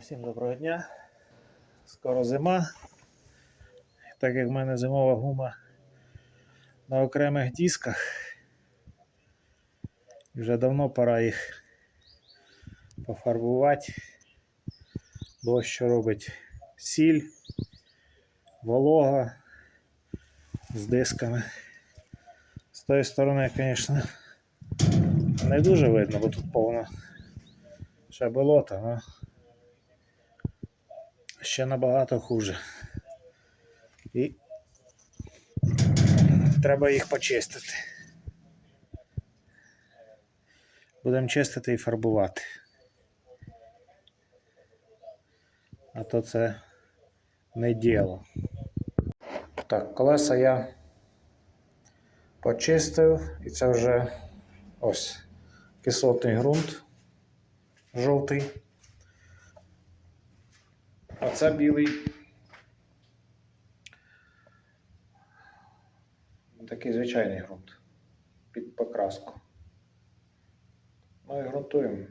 Всім доброго дня. Скоро зима. Так як в мене зимова гума на окремих дисках, вже давно пора їх пофарбувати. Бо що робить сіль, волога з дисками. З тої сторони, звісно, не дуже видно, бо тут повно ще болото, але ще набагато хуже. І треба їх почистити. Будемо чистити і фарбувати. А то це не діло. Так, колеса я почистив, і це вже ось кислотний ґрунт жовтий. А це білий. Такий звичайний ґрунт під покраску. Ну і ґрунтуємо.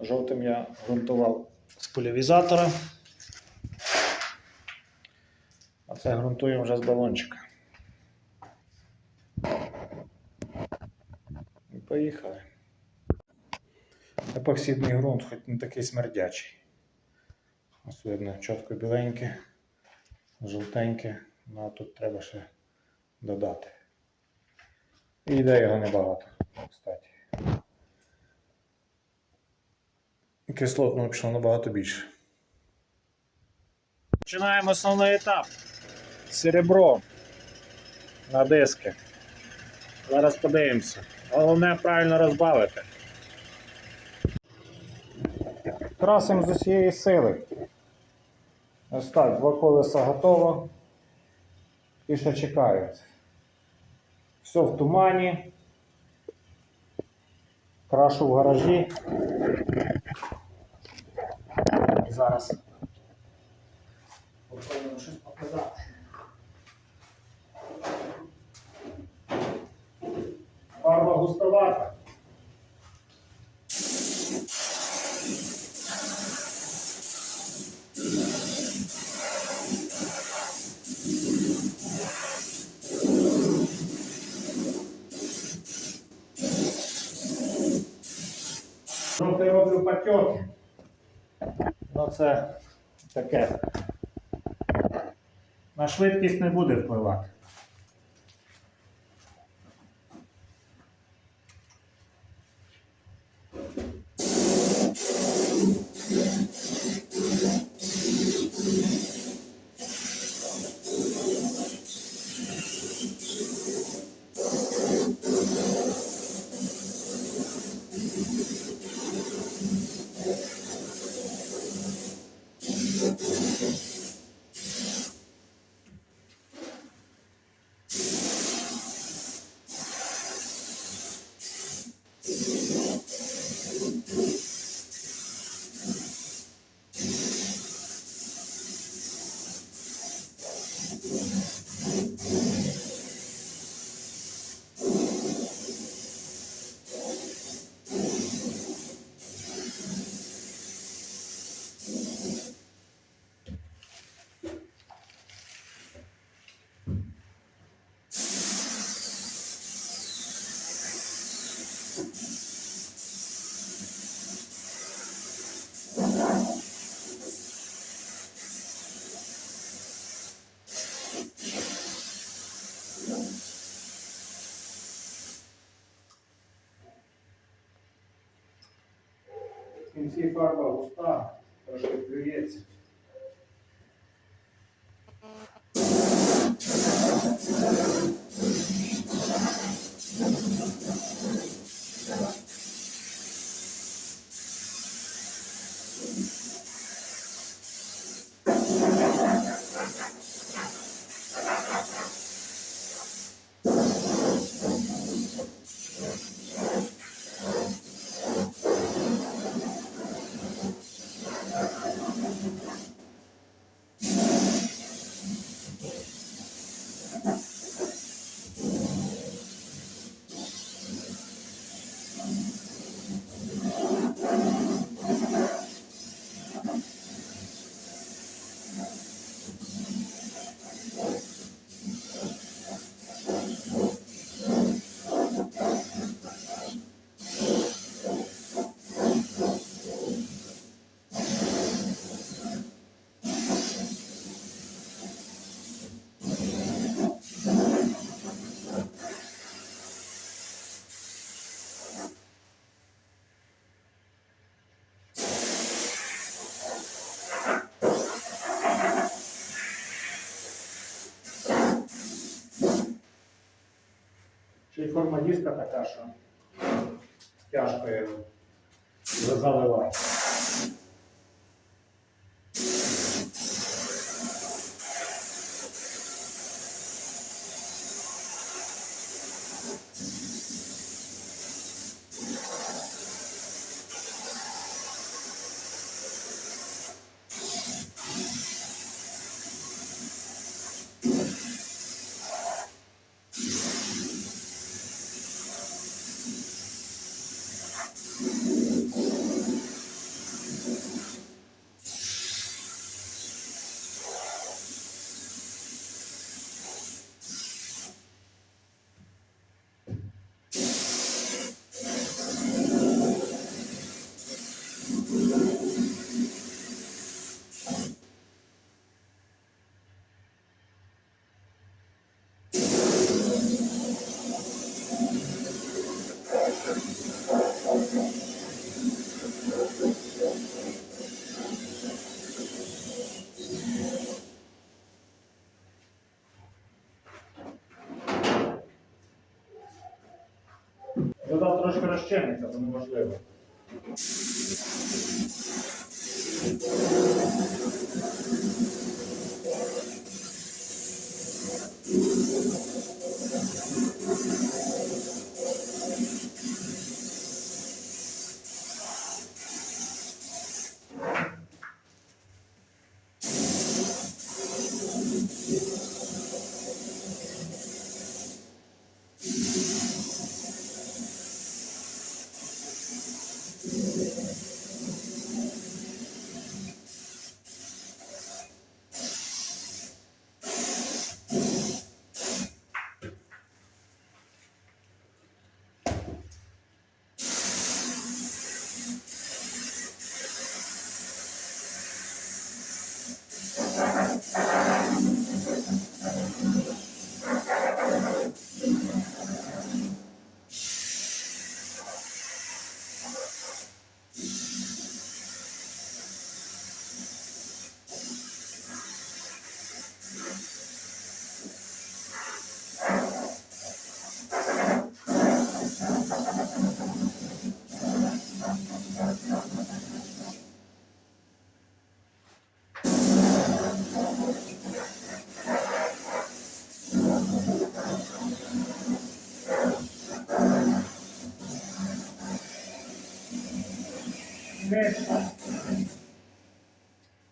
Жовтим я ґрунтував з поляризатора. А це ґрунтуємо вже з балончика. І поїхали. Епоксидний ґрунт, хоч не такий смердячий. Ось видно, чітко біленьке, жовтеньке, ну а тут треба ще додати. І йде його небагато, кстати. Кислотного пішло набагато більше. Починаємо основний етап. Серебро на диски. Зараз подивимося. Головне правильно розбавити. Красимо з усієї сили. Ось так, два колеса готово. І ще чекають. Все в тумані. Крашу в гаражі. Зараз попробуємо щось показати. Фарба густовата. Роблю. Ну це таке. На швидкість не буде впливати. Кінці фарба густа, трошки плюється. Сама диска така, що тяжко його. Трошки розчинника, то неможливо.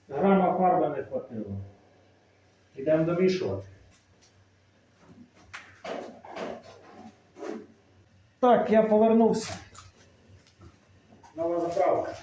Грама фарби не хватило. Йдемо домішувати. Так, я повернувся. Нова заправка.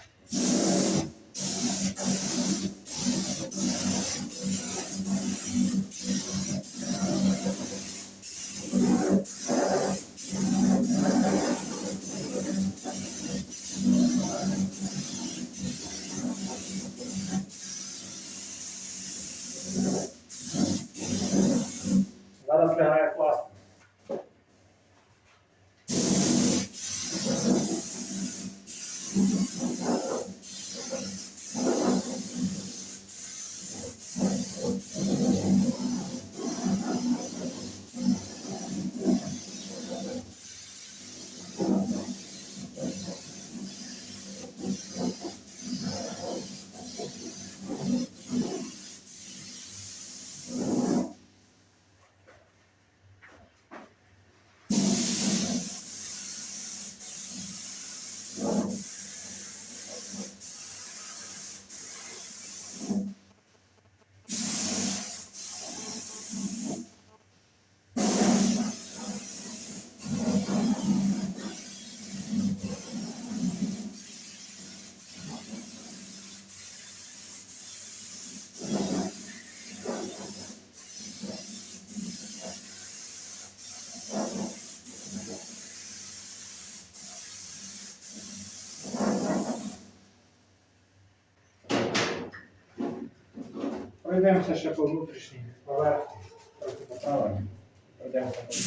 Пройдемося ще по внутрішній поверхні, трохи. Пройдемося по ще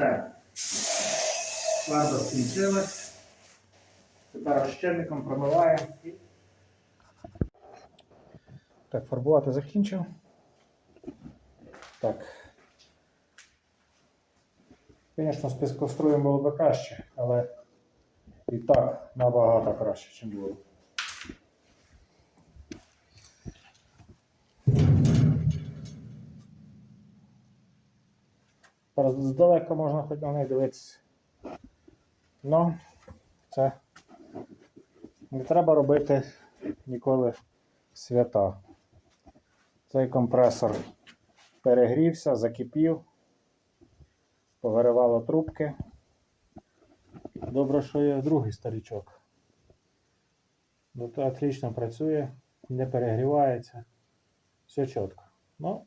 Все. Фарба скінчилась. Тепер розчинником промиваємо. Так, фарбувати закінчив. Так. Звісно, з піскоструєм було б краще, але і так набагато краще, ніж було. Здалека можна хоч на неї дивитися. Ну, це не треба робити ніколи свята. Цей компресор перегрівся, закипів, повиривало трубки. Добре, що є другий старічок. Ну, то отлично працює, не перегрівається. Все чітко. Ну,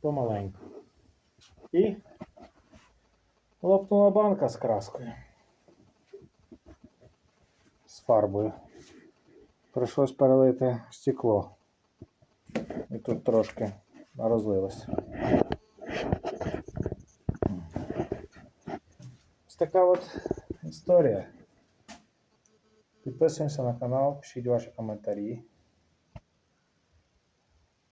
помаленьку. І лопнула банка з краскою. З фарбою. Прийшлось перелити стекло. І тут трошки розлилося. Ось така от історія. Підписуємося на канал, пишіть ваші коментарі.